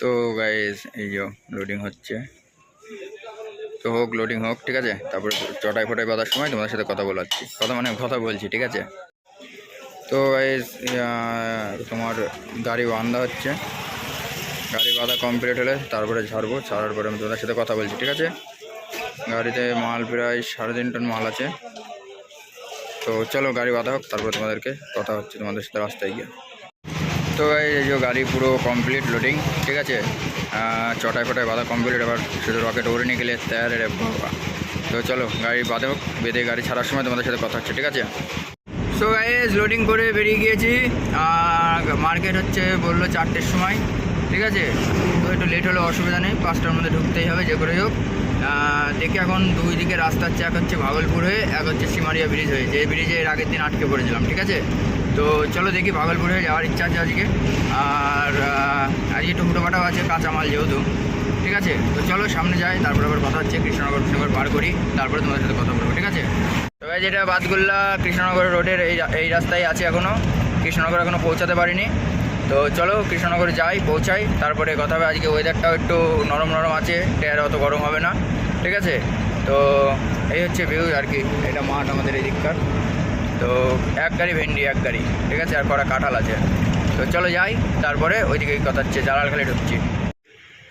তো গাইজ এই যে লোডিং হচ্ছে। তো হোক লোডিং হোক, ঠিক আছে? তারপরে চটাই ফটাই বাঁধার সময় তোমাদের সাথে কথা বলাচ্ছি। কথা মানে কথা বলছি, ঠিক আছে? তো গাইজ তোমার গাড়ি বান্ধা হচ্ছে। গাড়ি বাঁধা কমপ্লিট হলে তারপরে ছাড়বো। ছাড়ার পরে আমি তোমাদের সাথে কথা বলছি, ঠিক আছে? গাড়িতে মাল প্রায় সাড়ে তিন টন মাল আছে। তো চলো, গাড়ি বাঁধা হোক, তারপরে তোমাদেরকে কথা হচ্ছে তোমাদের সাথে রাস্তায় গিয়ে। তো এই যে গাড়ি পুরো কমপ্লিট লোডিং ঠিক আছে? চটায় ফটায় বাঁধা কমপ্লিট আবার শুধু রকেট ওরে নিয়ে গেলে তৈরি বাবা। তো চলো, গাড়ি বাঁধে হোক, বেঁধে গাড়ি ছাড়ার সময় তোমাদের সাথে কথা হচ্ছে, ঠিক আছে? সো গাইজ লোডিং করে বেরিয়ে গিয়েছি, আর মার্কেট হচ্ছে বলল চারটের সময়, ঠিক আছে? তো একটু লেট হলে অসুবিধা নেই, পাঁচটার মধ্যে ঢুকতেই হবে, যে করে হোক। দেখি এখন দুই দিকে রাস্তা হচ্ছে এক হচ্ছে ভাগলপুর হয়ে, এক হচ্ছে সিমারিয়া ব্রিজ হয়ে। যে ব্রিজে এর আগের দিন আটকে পড়েছিলাম, ঠিক আছে? তো চলো দেখি ভাগলপুর হয়ে যাওয়ার ইচ্ছা আছে আজকে। আর আজকে একটু আছে, কাঁচামাল যেহেতু, ঠিক আছে? তো চলো সামনে যাই, তারপরে আবার কথা হচ্ছে, কৃষ্ণনগর কৃষ্ণনগর পার করি, তারপরে তোমাদের সাথে কথা বলব, ঠিক আছে? তবে যেটা বাদগুল্লা কৃষ্ণনগর রোডের এই এই রাস্তায় আছে এখনও কৃষ্ণনগর এখনও পৌঁছাতে পারিনি। তো চলো কৃষ্ণনগর যাই, পৌঁছাই, তারপরে কথা হবে, আজকে ওয়েদারটাও একটু নরম নরম আছে টেয়ার অত গরম হবে না। ঠিক আছে? তো এই হচ্ছে ভিউ আর কি, এটা মাঠ আমাদের এই দিককার। তো এক গাড়ি ভেন্ডি, এক গাড়ি, ঠিক আছে? আর কটা কাঁঠাল আছে। তো চলো যাই, তারপরে ওইদিকে কথা হচ্ছে জালালখালি ঢুকছি।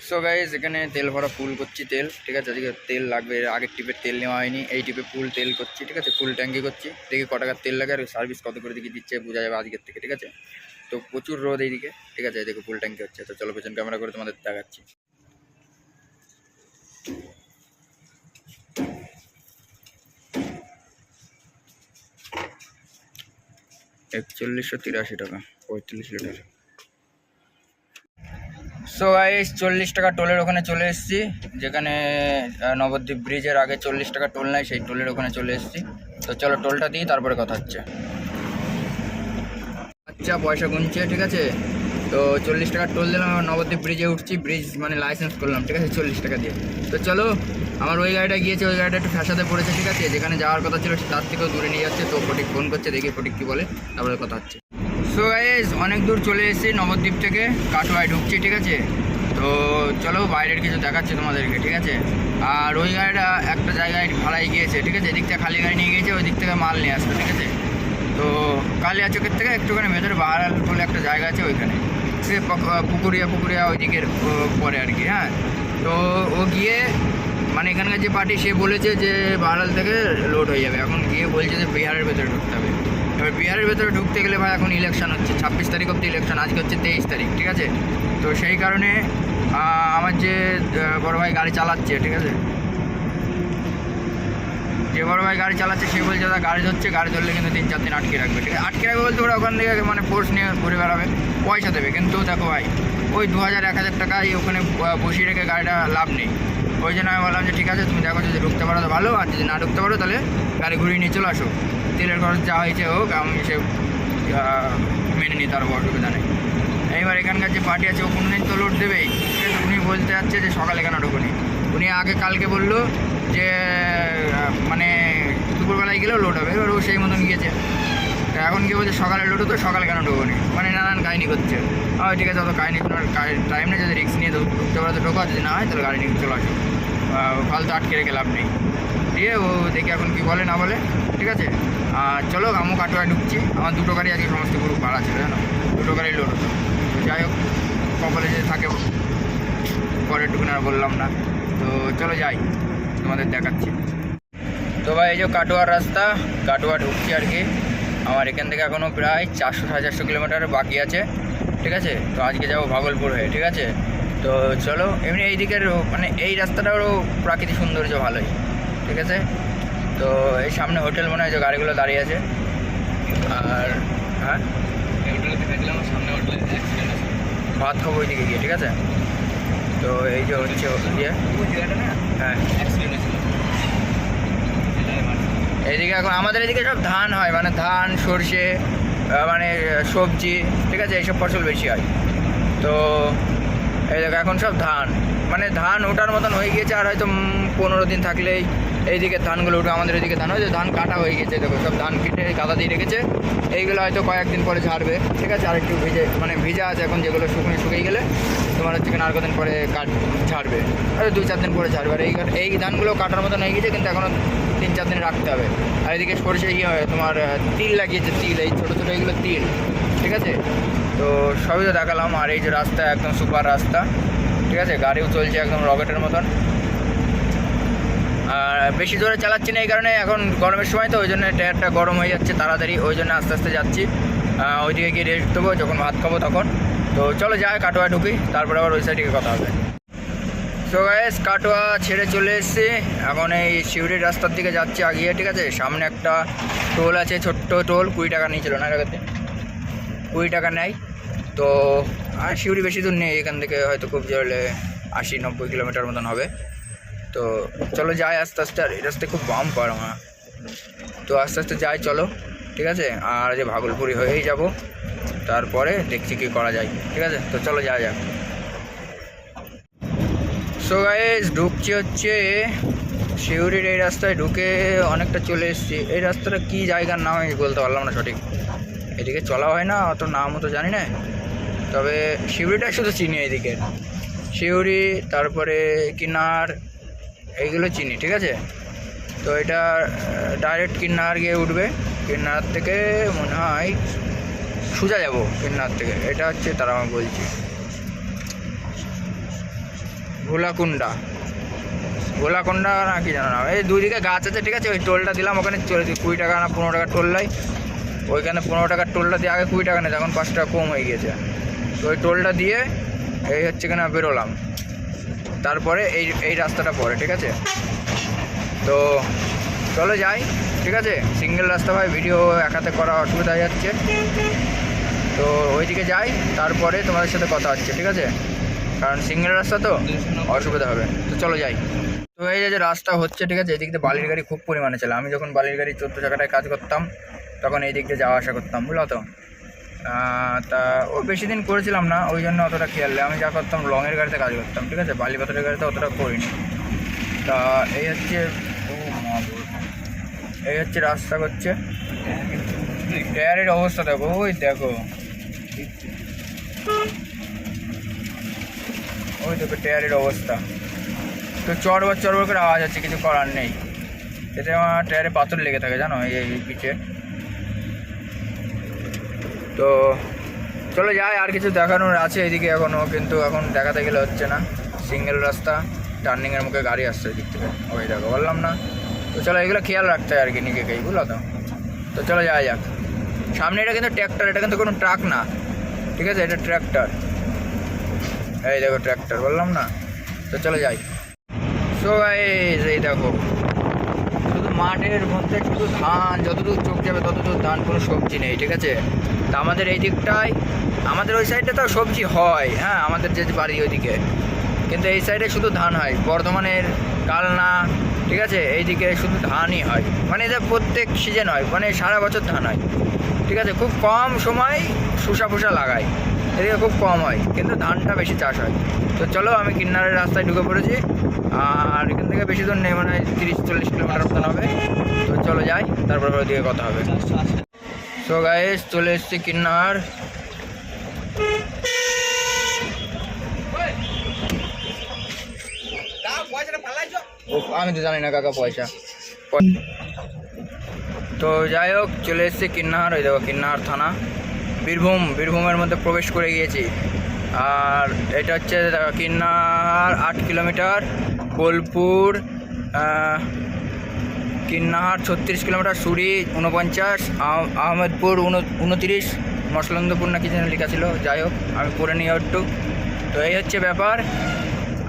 সো গাইজ এখানে তেল ভরা ফুল করছি তেল, ঠিক আছে? আজকে তেল লাগবে আগের টিপের তেল নেওয়া হয়নি, এই টিপে ফুল তেল করছি, ঠিক আছে? ফুল ট্যাঙ্কি করছি, দেখি ক টাকার তেল লাগে আর সার্ভিস কত করে দিকে দিচ্ছে, বোঝা যাবে আজকের থেকে, ঠিক আছে? তো প্রচুর রোদ এইদিকে, ঠিক আছে? দেখো ফুল ট্যাঙ্কি হচ্ছে, তো চলো পেছন ক্যামেরা করে তোমাদের দেখাচ্ছি। একচল্লিশশো তিরাশি টাকা, পঁয়ত্রিশ লিটার। সো গাইস চল্লিশ টাকা টোলের ওখানে চলে এসেছি, যেখানে নবদ্বীপ ব্রিজের আগে চল্লিশ টাকা টোল নেয়, সেই টোলের ওখানে চলে এসেছি। তো চলো টোলটা দিই, তারপরে কথা হচ্ছে। আচ্ছা পয়সা গুনছে, ঠিক আছে? তো চল্লিশ টাকা টোল দিলাম আমার নবদ্বীপ ব্রিজে উঠছি ব্রিজ মানে লাইসেন্স করলাম, ঠিক আছে? চল্লিশ টাকা দিয়ে। তো চলো, আমার ওই গাড়িটা গিয়েছে, ওই গাড়িটা একটু ফ্যাসাতে পড়েছে, ঠিক আছে? যেখানে যাওয়ার কথা ছিল, তার থেকেও দূরে নিয়ে যাচ্ছে, তো ফটিক ফোন করছে, দেখি ফটিক কী বলে, তারপরে কথা হচ্ছে। সো গাইজ অনেক দূর চলে এসেছি নবদ্বীপ থেকে কাটোয়ায় ঢুকছি, ঠিক আছে? তো চলো, বাইরের কিছু দেখাচ্ছি তোমাদেরকে, ঠিক আছে? আর ওই গাড়িটা একটা জায়গায় ভাড়ায় গিয়েছে, ঠিক আছে? এদিক থেকে খালি গাড়ি নিয়ে গিয়েছে ওই দিক থেকে মাল নিয়ে আসতো ঠিক আছে? তো কালিয়া চোখের থেকে একটুখানি ভেতরে বাহারাল বলে একটা জায়গা আছে ওইখানে। সে পুকুরিয়া পুকুরিয়া ওই দিকের পরে আর কি হ্যাঁ? তো ও গিয়ে মানে এখানকার যে পার্টি, সে বলেছে যে বাহারাল থেকে লোড হয়ে যাবে। এখন গিয়ে বলছে যে বিহারের ভেতরে ঢুকতে হবে। এবার বিহারের ভেতরে ঢুকতে গেলে ভাই এখন ইলেকশন হচ্ছে, ছাব্বিশ তারিখ অব্দি ইলেকশন আজকে হচ্ছে তেইশ তারিখ, ঠিক আছে? তো সেই কারণে আমার যে বড় ভাই গাড়ি চালাচ্ছে, ঠিক আছে? যে বড় ভাই গাড়ি চালাচ্ছে, সে বলছে, দাদা, গাড়ি ধরছে, গাড়ি ধরলে কিন্তু তিন চার দিন আটকে রাখবে। ঠিক আছে, আটকে রাখবে বলতে ওরা ওখান থেকে মানে ফোর্স নিয়ে ঘুরে বেড়াবে, পয়সা দেবে। কিন্তু দেখো ভাই, ওই দু হাজার এক হাজার টাকায় ওখানে বসিয়ে রেখে গাড়িটা লাভ নেই। ওই জন্য আমি বললাম যে, ঠিক আছে, তুমি দেখো যদি ঢুকতে পারো তো ভালো, আর যদি না ঢুকতে পারো তাহলে গাড়ি ঘুরিয়ে নিয়ে চলে আসো। তেলের খরচ যা হয়েছে হোক, আমি সে মেনে নিই তার অসুবিধা নেই। এইবার এখানকার যে পার্টি আছে, ও কোনোদিন তো লোড দেবেই। উনি বলতে যাচ্ছে যে, সকালে কেন ঢুকুনি? উনি আগে কালকে বলল যে মানে দুপুরবেলায় গেলেও লোড হবে। এবার ও সেই মতন গিয়েছে। তো এখন কি বলছে, সকালে লোড তো সকালে কেন ঢুকুনি মানে নানান কাহিনি করছে। হয় ঠিক আছে, অত কাহিনি কোনো টাইম নেই, যদি রিক্স নিয়ে ঢুক- ঢুকতে পারো, তো ঢোকা যদি না হয়, তাহলে গাড়ি নিয়ে চলে আসো। ফালতু আটকে রেখে লাভ নেই। দিয়ে ও দেখি এখন কি বলে, না বলে, ঠিক আছে? আর চলো আমু কাটোয়ায় ঢুকছি। আমার দুটো গাড়ি আজকে সমস্ত গ্রুপ ভাড়া ছিল, জানো? দুটো গাড়ি লোড হতো। যাই হোক, কপালে যে থাকে, পরের টুকুন আর বললাম না। তো চলো যাই তোমাদের দেখাচ্ছি। তো ভাই এই যে কাটোয়ার রাস্তা কাটোয়া ঢুকছি আর কি। আমার এখান থেকে এখনও প্রায় চারশো সাড়ে চারশো কিলোমিটার বাকি আছে ঠিক আছে? তো আজকে যাব ভাগলপুর হয়ে ঠিক আছে? তো চলো এমনি এই দিকের মানে এই রাস্তাটারও প্রাকৃতিক সৌন্দর্য ভালোই ঠিক আছে? তো এই সামনে হোটেল মনে হয় যে গাড়িগুলো দাঁড়িয়ে আছে। আর হ্যাঁ? ভাত খাব ওইদিকে গিয়ে ঠিক আছে? তো এই যে হচ্ছে ইয়ে। হ্যাঁ। এদিকে এখন আমাদের এদিকে সব ধান হয় মানে ধান, সর্ষে মানে সবজি, ঠিক আছে? এইসব ফসল বেশি হয়। তো এই দেখো, এখন সব ধান। মানে ধান ওঠার মতন হয়ে গিয়েছে, আর হয়তো পনেরো দিন থাকলেই এইদিকে ধানগুলো উঠবে, আমাদের এদিকে ধান হয়েছে ধান কাটা হয়ে গেছে দেখো, সব ধান কেটে গাদা দিয়ে রেখেছে। এইগুলো হয়তো কয়েকদিন পরে ঝাড়বে, ঠিক আছে? আর একটু ভিজে মানে ভিজা আছে এখন যেগুলো শুকনো, শুকিয়ে গেলে, তোমার হচ্ছে কিনা আর কদিন পরে কাট, ঝাড়বে। হয়তো দুই চার দিন পরে ঝাড়বে। আর এই এই ধানগুলো কাটার মতন হয়ে গেছে কিন্তু এখনও তিন চার দিন রাখতে হবে। আর এদিকে সরষে ইয়ে হয় তোমার তিল লাগিয়েছে, তিল, এই ছোটো ছোটো এইগুলো তিল, ঠিক আছে? তো সবই তো দেখালাম, আর এই যে রাস্তা, একদম সুপার রাস্তা। ঠিক আছে? গাড়িও চলছে একদম রকেটের মতন। আর বেশি জোরে চালাচ্ছি না এই কারণে, এখন গরমের সময় তো, ওই জন্য টায়ারটা গরম হয়ে যাচ্ছে তাড়াতাড়ি, ওই জন্য আস্তে আস্তে যাচ্ছি। ওইদিকে গিয়ে রেস্ট দেবো, যখন ভাত খাব তখন। তো চলো যাই, কাটোয়া ঢুকি, তারপরে আবার ওই সাইডে কথা হবে। সো গাইস কাটোয়া ছেড়ে চলে এসেছি। এখন এই শিউরির রাস্তার দিকে যাচ্ছি আগিয়ে, ঠিক আছে? সামনে একটা টোল আছে, ছোট্ট টোল, কুড়ি টাকা নিয়েছিল, না এটাতে কুড়ি টাকা নেয়। তো আর শিউরি বেশি দূর নেই, এখান থেকে হয়তো খুব জোরে আশি, নব্বই কিলোমিটার মতন হবে। তো চলো যাই আস্তে আস্তে, আর এই রাস্তায় খুব বাম পার আমার তো আস্তে আস্তে যাই, চলো, ঠিক আছে? আর যে ভাগলপুরি হয়েই যাব, তারপরে দেখছি কী করা যায়, ঠিক আছে? তো চলো যাওয়া যাক। সো গাইজ ঢুকছি হচ্ছে শিউরির এই রাস্তায় ঢুকে অনেকটা চলে এসেছি। এই রাস্তাটা কী জায়গার নাম আমি বলতে পারলাম না সঠিক। এদিকে চলা হয় না, অত নামও তো জানি না। তবে শিউরিটা শুধু চিনি এইদিকে শিউরি, তারপরে কিনার এইগুলো চিনি, ঠিক আছে? তো এটা ডাইরেক্ট কিন্নার গিয়ে উঠবে। কিন্নার থেকে মনে হয় সোজা যাব কিন্নার থেকে। এটা হচ্ছে তারা আমি বলছি। ভোলাকুন্ডা ভোলাকুন্ডা না কি জানো না, এই দুদিকে গাছ আছে, ঠিক আছে? ওই টোলটা দিলাম, ওখানে চলে কুড়ি টাকা না পনেরো টাকা টোল লাই। ওইখানে পনেরো টাকার টোলটা দিয়ে আগে কুড়ি টাকা নেই এখন পাঁচ টাকা কম হয়ে গিয়েছে। তো ওই টোলটা দিয়ে এই হচ্ছে কিনা বেরোলাম। তারপরে এই এই রাস্তাটা পড়ে ঠিক আছে? তো চলো যাই, ঠিক আছে? সিঙ্গেল রাস্তা ভাই, ভিডিও একাতে করা অসুবিধা হয়ে যাচ্ছে। তো ওইদিকে যাই, তারপরে তোমাদের সাথে কথা হচ্ছে, ঠিক আছে? কারণ সিঙ্গেল রাস্তা তো অসুবিধা হবে। তো চলো যাই। তো এই যে রাস্তা হচ্ছে, ঠিক আছে? এদিক দিয়ে বালির গাড়ি খুব পরিমাণে চলে আমি যখন বালির গাড়ি চোদ্দ চাকাটায় কাজ করতাম, তখন এই দিক দিয়ে যাওয়া আসা করতাম, বুঝলো তো? তা ও বেশি দিন করেছিলাম না, ওই জন্য অতটা খেয়াল নেই। আমি যা করতাম লংয়ের গাড়িতে কাজ করতাম, ঠিক আছে? বালি পাথরের গাড়িতে অতটা করিনি। তা এই হচ্ছে। এই হচ্ছে রাস্তা করছে। টায়ারের অবস্থা দেখো, ওই দেখো। ওই দেখো টায়ারের অবস্থা। তো চড়বার চড়বার করে আওয়াজ হচ্ছে, কিছু করার নেই। এতে আমার টায়ারে পাথর লেগে থাকে, জানো? এই পিঠে তো চলো যাই, আর কিছু দেখানোর আছে এদিকে এখনও কিন্তু এখন দেখাতে গেলে হচ্ছে না। সিঙ্গেল রাস্তা, টার্নিংয়ের মুখে গাড়ি আসছে এদিক থেকে। ওই দেখো, বললাম না। তো চলো, এগুলো খেয়াল রাখতে হয় আর কি নিজেকেই বুঝলো তো? তো চলো যাওয়া যাক। সামনে এটা কিন্তু ট্র্যাক্টর, এটা কিন্তু কোনো ট্রাক না। ঠিক আছে, এটা ট্র্যাক্টর। এই দেখো, ট্র্যাক্টর, বললাম না? তো চলো যাই। সো এই দেখো। মাঠের মধ্যে শুধু ধান, যতদূর চোখ যাবে ততদূর ধান, কোনো সবজি নেই, ঠিক আছে? তা আমাদের এই দিকটায়, আমাদের ওই সাইডে তো সবজি হয় হ্যাঁ আমাদের যে বাড়ি ওইদিকে। কিন্তু এই সাইডে শুধু ধান হয়, বর্ধমানের কালনা, ঠিক আছে? এইদিকে শুধু ধানই হয়। মানে এটা প্রত্যেক সিজন হয় মানে সারা বছর ধান হয়, ঠিক আছে? খুব কম সময় শুষা ফুসা লাগায়, এদিকে খুব কম হয়, কিন্তু ধানটা বেশি চাষ হয়। তো চলো, আমি কিন্নারের রাস্তায় ঢুকে পড়েছি। আর এখান থেকে বেশি দূর নেই মানে তিরিশ চল্লিশ কিলোমিটার মতন হবে। তো চলো যাই তারপর ওদিকে কথা হবে। সো গাইস চলে এসেছি কিন্নার। আমি তো জানি না কাকা পয়সা। তো যাই হোক চলে এসেছি কিন্নাহার ওই দেখো কিন্নাহার থানা। বীরভূম বীরভূমের মধ্যে প্রবেশ করে গিয়েছি। আর এটা হচ্ছে দেখো, কিন্নাহার আট কিলোমিটার। বোলপুর কিন্নাহার ছত্রিশ কিলোমিটার, সুরি উনপঞ্চাশ আহ- আহমেদপুর উন- উনতিরিশ মসলন্দপুর না কি যেন লেখা ছিল, যাই হোক, আমি পড়ে নিই একটু। তো এই হচ্ছে ব্যাপার।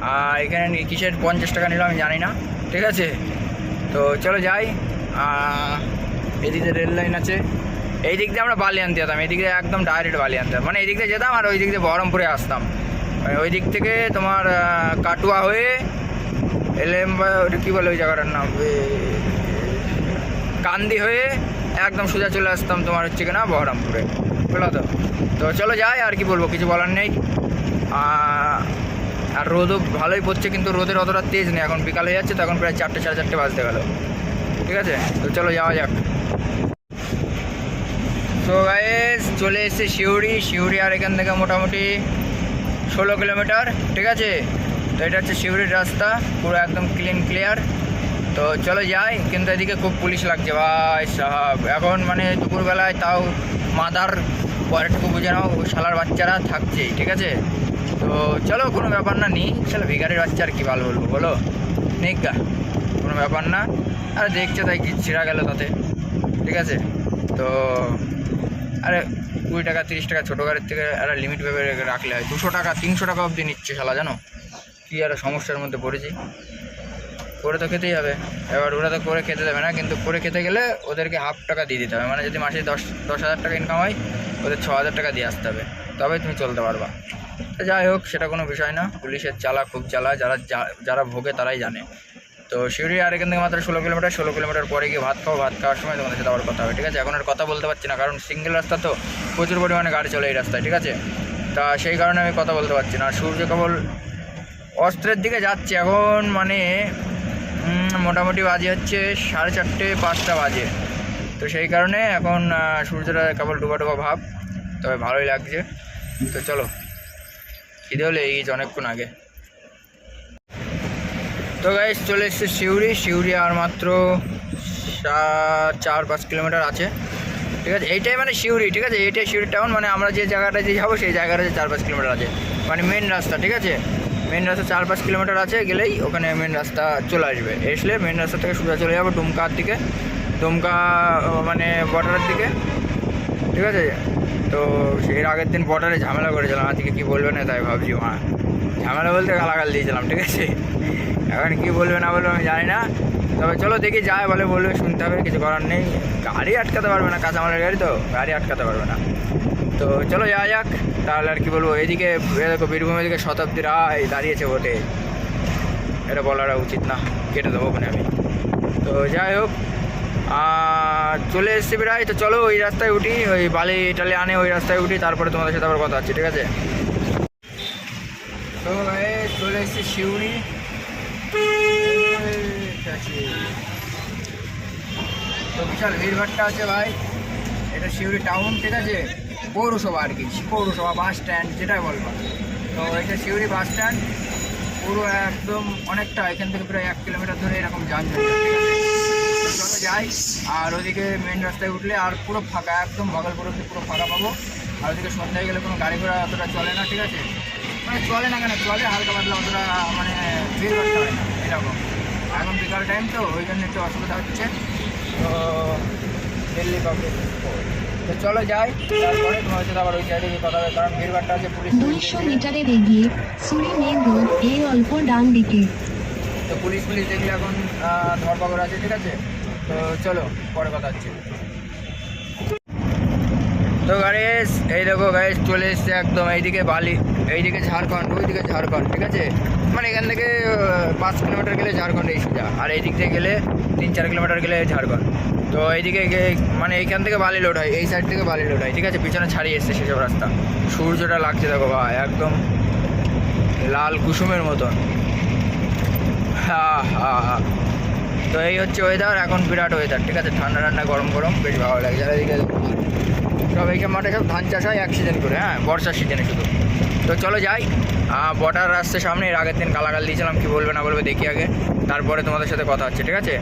আর এখানে কিসের পঞ্চাশ টাকা নিল আমি জানি না, ঠিক আছে? তো চলো যাই। এদিকে রেল লাইন আছে। এই দিক দিয়ে আমরা বালি আনতে যেতাম, এই দিক দিয়ে একদম ডাইরেক্ট বালি আনতাম মানে এই দিক দিয়ে যেতাম আর ওই দিক দিয়ে বহরমপুরে আসতাম। মানে ওই দিক থেকে তোমার কাটুয়া হয়ে এলএম বা কী বলে ওই জায়গাটার নাম? কান্দি হয়ে একদম সোজা চলে আসতাম তোমার হচ্ছে কিনা বহরমপুরে। বুঝলো তো? তো চলো যাই, আর কি বলব, কিছু বলার নেই। আর রোদও ভালোই পড়ছে, কিন্তু রোদের অতটা তেজ নেই। এখন বিকাল হয়ে যাচ্ছে তখন প্রায় চারটে, সাড়ে চারটে বাজতে গেল। ঠিক আছে? তো চলো যাওয়া যাক। তো গাইস চলে এসেছে শিউড়ি। শিউড়ি আর এখান থেকে মোটামুটি ষোলো কিলোমিটার। ঠিক আছে? তো এটা হচ্ছে শিউড়ির রাস্তা, পুরো একদম ক্লিন ক্লিয়ার তো চলো যাই, কিন্তু এদিকে খুব পুলিশ লাগছে। ভাই সাহাব, এখন মানে দুপুরবেলায় তাও মাদার পরেটুকু বুঝে নাও শালার বাচ্চারা থাকছেই, ঠিক আছে? তো চলো, কোনো ব্যাপার না, নি। চলো ভিগারির বাচ্চা আর কি ভালো বলব, বলো? নিক কোনো ব্যাপার না। আর দেখছে তাই কি ছিঁড়া গেল তাতে, ঠিক আছে? তো আরে কুড়ি টাকা, তিরিশ টাকা ছোটো গাড়ির থেকে একটা লিমিট ভেবে রেখে রাখলে হয়। দুশো টাকা, তিনশো টাকা অবধি নিচ্ছে শালা, জানো? কি আর সমস্যার মধ্যে পড়েছি। করে তো খেতেই হবে। এবার ওরা তো করে খেতে দেবে না, কিন্তু করে খেতে গেলে ওদেরকে হাফ টাকা দিয়ে দিতে হবে। মানে যদি মাসে দশ দশ হাজার টাকা ইনকাম হয়, ওদের ছ হাজার টাকা দিয়ে আসতে হবে। তবে তুমি চলতে পারবা। যাই হোক, সেটা কোনো বিষয় না। পুলিশের চালা খুব চালা, যারা যারা ভোগে তারাই জানে। তো শিউরি আর এখান থেকে মাত্র ষোলো কিলোমিটার ষোলো কিলোমিটার পরে গিয়ে ভাত খাও, ভাত খাওয়ার সময় তোমাদের সাথে আবার কথা হবে, ঠিক আছে? এখন আর কথা বলতে পারছি না, কারণ সিঙ্গেল রাস্তা তো প্রচুর পরিমাণে গাড়ি চলে এই রাস্তায়, ঠিক আছে? তা সেই কারণে আমি কথা বলতে পারছি না। সূর্য কেবল অস্ত্রের দিকে যাচ্ছে এখন মানে মোটামুটি বাজে হচ্ছে সাড়ে চারটে, পাঁচটা বাজে। তো সেই কারণে এখন সূর্যটা কেবল ডুবা ডুবা ভাব, তবে ভালোই লাগছে। তো চলো, খিদে হলে এই অনেকক্ষণ আগে। তো গাইস চলে এসছে শিউরি শিউরি আর মাত্র চার, পাঁচ কিলোমিটার আছে। ঠিক আছে? এইটাই মানে শিউরি ঠিক আছে? এইটাই শিউরি টাউন মানে আমরা যে জায়গাটা যে যাব, সেই জায়গাটা যে চার, পাঁচ কিলোমিটার আছে। মানে মেন রাস্তা, ঠিক আছে? মেন রাস্তা চার পাঁচ কিলোমিটার আছে, গেলেই ওখানে মেন রাস্তা চলে আসবে। এসলে মেন রাস্তা থেকে সোজা চলে যাব ডুমকার দিকে। ডুমকা মানে বর্ডারের দিকে। ঠিক আছে? তো এর আগের দিন বর্ডারে ঝামেলা করেছিলাম। আজকে কী বলবে না তাই ভাবছি, মা। ঝামেলা বলতে গালাগাল দিয়েছিলাম, ঠিক আছে? এখন কী বলবে না বলবে আমি জানি না। তবে চলো দেখি যায় বলে বলবে, শুনতে হবে, কিছু করার নেই। গাড়ি আটকাতে পারবে না কাঁচামালের গাড়ি তো, গাড়ি আটকাতে পারবে না। তো চলো যাওয়া যাক। তাহলে আর কি বলব, এদিকে দেখো বীরভূমের দিকে শতাব্দী রায় দাঁড়িয়েছে বটে। এটা বলাটা উচিত না, কেটে দেবো ওখানে আমি। তো যাই হোক চলে এসছি প্রায়। তো চলো ওই রাস্তায় উঠি, ওই বালি টালি আনে ওই রাস্তায় উঠি, তারপরে তোমাদের সাথে আবার কথা হচ্ছে, ঠিক আছে? তো চলে এসছি শিউড়ি তো বিশাল ভিড়ভাট্টা আছে ভাই। এটা শিউড়ি টাউন, ঠিক আছে? পৌরসভা আর কি, পৌরসভা বাস স্ট্যান্ড যেটাই বলব তো এটা শিউড়ি বাস স্ট্যান্ড পুরো একদম অনেকটা, এখান থেকে প্রায় এক কিলোমিটার ধরে এরকম চলো যাই, আর ওদিকে মেন রাস্তায় উঠলে আর পুরো ফাঁকা, একদম ভাগলপুর অব্দি পুরো ফাঁকা পাবো। আর ওদিকে সন্ধ্যায় গেলে কোনো গাড়ি ঘোড়া অতটা চলে না, ঠিক আছে? মানে চলে না কেন, চলে হালকা পাতলা অতটা মানে ভিড় করতে হয় না, এরকম। এখন বিকাল টাইম তো, ওই জন্য একটু অসুবিধা হচ্ছে। তো দিল্লি পাবলিক তো চলো যাই। তারপরে তোমার সাথে আবার ওই সাইডে গিয়ে কথা হবে কারণ ভিড়ভাড়টা আছে পুলিশ দুইশো মিটারের এগিয়ে সুরি মেন রোড এই অল্প ডান দিকে। তো পুলিশ পুলিশ দেখলে এখন ধরপাকড় আছে ঠিক আছে? তো চলো পরে কথা হচ্ছে। তো গাড়ি এই দেখো গাড়ি চলে এসছে একদম এইদিকে বালি। এইদিকে ঝাড়খণ্ড, ওইদিকে ঝাড়খণ্ড, ঠিক আছে? মানে এখান থেকে পাঁচ কিলোমিটার গেলে ঝাড়খণ্ড এই সোজা, আর এই দিক থেকে গেলে তিন চার কিলোমিটার গেলে ঝাড়খণ্ড। তো এইদিকে মানে এইখান থেকে বালি লোড হয়, এই সাইড থেকে বালি লোড হয়, ঠিক আছে? পিছনে ছাড়িয়ে এসছে সেসব রাস্তা। সূর্যটা লাগছে দেখো ভাই একদম লাল কুসুমের মতন। হা হা হা। তো এই হচ্ছে ওয়েদার এখন বিরাট ওয়েদার ঠিক আছে? ঠান্ডা ঠান্ডা, গরম গরম, বেশ ভালো লাগে যারা এদিকে সব এইখানে মাঠে সব ধান চাষ হয় এক সিজন করে হ্যাঁ? বর্ষার সিজনে শুধু। তো চলো যাই। বর্ডার রাস্তার সামনে, এর আগের দিন গালাগাল দিয়েছিলাম, কি বলবে না বলবে দেখি আগে। তারপরে তোমাদের সাথে কথা হচ্ছে, ঠিক আছে?